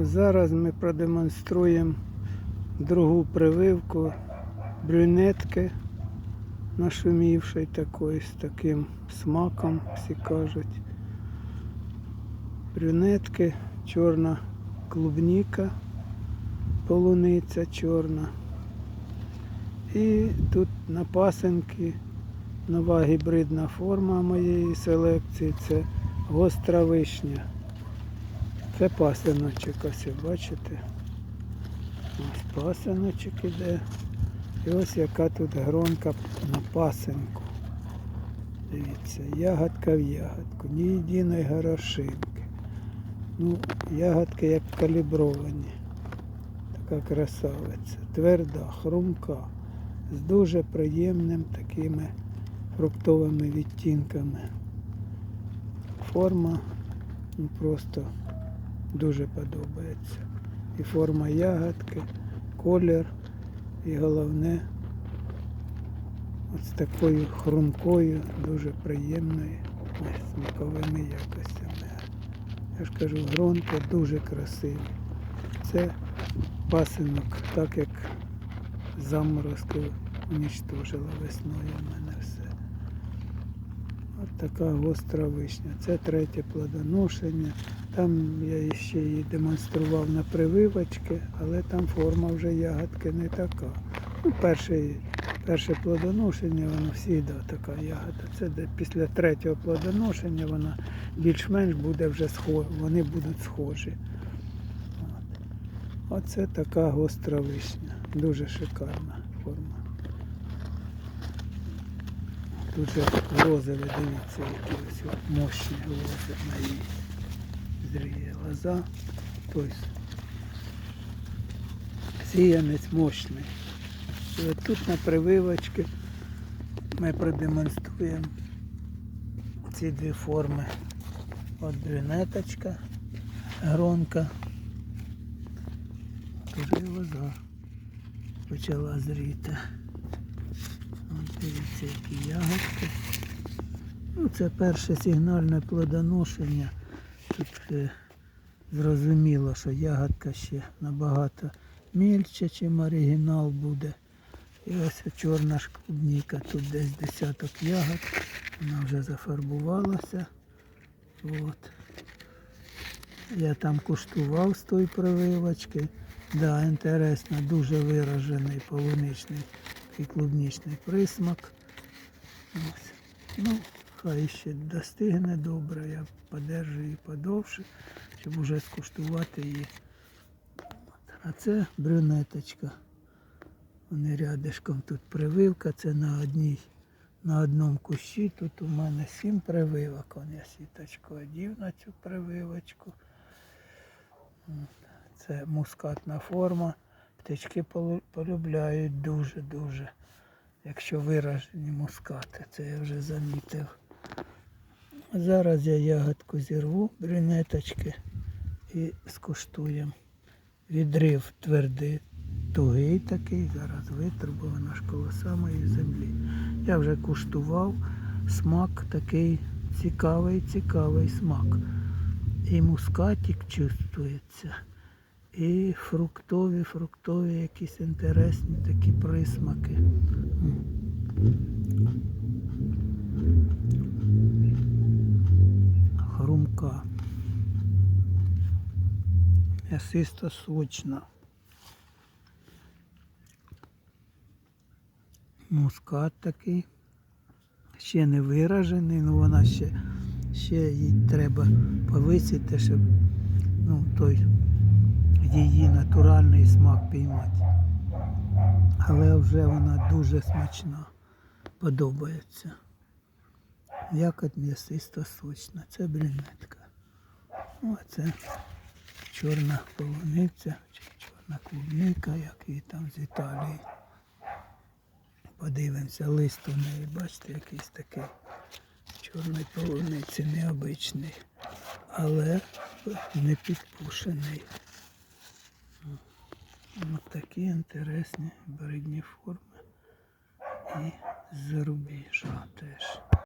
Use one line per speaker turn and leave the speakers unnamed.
Зараз ми продемонструємо другу прививку брюнетки нашумівшої такої з таким смаком, всі кажуть. Брюнетки, чорна клубніка, полуниця чорна. І тут на пасенки нова гібридна форма моєї селекції це гостра вишня. Це пасиночок, ось бачите. Ось пасиночок іде. І ось яка тут гронка на пасинку. Дивіться, ягодка в ягодку, ні єдиної горошинки. Ну, ягодки як калібровані. Така красавиця. Тверда, хрумка, з дуже приємним такими фруктовими відтінками. Форма ну, просто дуже подобається. І форма ягодки, колір, і головне з такою хрумкою, дуже приємною ось, смаковими якостями. Я ж кажу, гронки дуже красиві. Це пасинок, так як заморозки унічтожила весною в мене все. От така гостра вишня. Це третє плодоношення. Там я ще її демонстрував на прививочки, але там форма вже ягодки не така. Ну, перше, перше плодоношення, воно завжди така ягода. Це де після третього плодоношення вона більш-менш буде вже схожа, вони будуть схожі. От. Оце така гостра вишня. Дуже шикарна форма. Дуже розові, дивіться, які ось мощні лози на її зріє лоза. Тобто сіянець мощний. І от тут на прививочці ми продемонструємо ці дві форми. От брюнеточка, гронка. І лоза почала зріти. От дивіться, які ягодки. Ну, це перше сигнальне плодоношення. Тут е, зрозуміло, що ягодка ще набагато мільче, чим оригінал буде. І ось чорна ж клубніка, тут десь десяток ягод. Вона вже зафарбувалася. От. Я там куштував з тої прививочки. Да, інтересно, дуже виражений полуничний і клубнічний присмак. Ось. Ну, хай ще достигне добре, я подержу її подовше, щоб вже скуштувати її. А це брюнеточка. Вони рядишком тут прививка, це на одній, на одному кущі. Тут у мене сім прививок. Вон я сіточку одів на цю прививочку. Це мускатна форма. Птички полюбляють дуже-дуже. Якщо виражені мускати, це я вже замітив. Зараз я ягодку зірву, брюнеточки, і скуштуємо. Відрив твердий, тугий такий, зараз витру, бо вона ж коло самої землі. Я вже куштував, смак такий цікавий, цікавий смак. І мускатик чувствується, і фруктові, фруктові якісь інтересні такі присмаки. Хрумка. М'ясисто сочна. Мускат такий. Ще не виражений, ну вона ще, ще їй треба повисити, щоб ну, той її натуральний смак піймати. Але вже вона дуже смачна, подобається. Якось м'ясисто сочна. Це брюнетка. Ну, а це чорна полуниця, чорна клубника, як її там з Італії. Подивимося, лист у неї, бачите, якийсь такий чорної полуниці необичний, але не підпушений. Ось такі інтересні бридні форми і зарубіжа теж.